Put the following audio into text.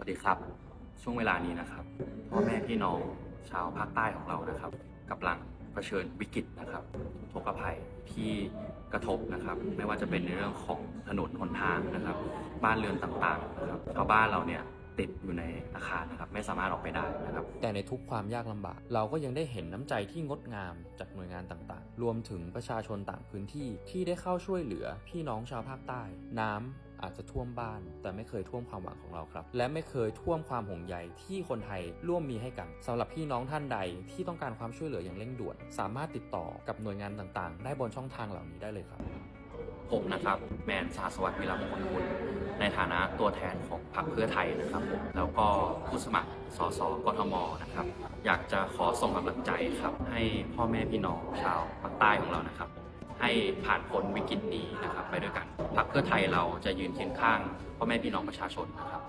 วัสดีครับ ช่วงเวลานี้นะครับพ่อแม่พี่น้องชาวภาคใต้ของเรานะครับกำลังเผชิญวิกฤตนะครับทุกภัยที่กระทบนะครับ ไม่ว่าจะเป็นในเรื่องของถนนหนทางนะครับ บ้านเรือนต่างๆนะครับชาวบ้านเราเนี่ยติดอยู่ในอาคารนะครับไม่สามารถออกไปได้นะครับ แต่ในทุกความยากลำบาก เราก็ยังได้เห็นน้ำใจที่งดงามจากหน่วยงานต่างๆ รวมถึงประชาชนต่างพื้นที่ที่ได้เข้าช่วยเหลือพี่น้องชาวภาคใต้ น้ำ อาจจะท่วมบ้าน แต่ไม่เคยท่วมความหวังของเราครับ และไม่เคยท่วมความห่วงใยที่คนไทยร่วมมีให้กันสำหรับพี่น้องท่านใดที่ต้องการความช่วยเหลืออย่างเร่งด่วน สามารถติดต่อกับหน่วยงานต่างๆ ได้บนช่องทางเหล่านี้ได้เลยครับผมนะครับแมนสาสวัสดิ์วิรามงคลคุณในฐานะตัวแทนของพรรคเพื่อไทยนะครับผมแล้วก็ผู้สมัครสสกทมนะครับ อยากจะขอส่งกำลังใจครับ ให้พ่อแม่พี่น้องชาวภาคใต้ของเรานะครับ ให้ผ่านพ้นวิกฤตนี้นะครับ ไปด้วยกัน รรคเพื่อไทยเราจะยืนเคียงข้างพ่อแม่พี่น้องประชาชนนะครับ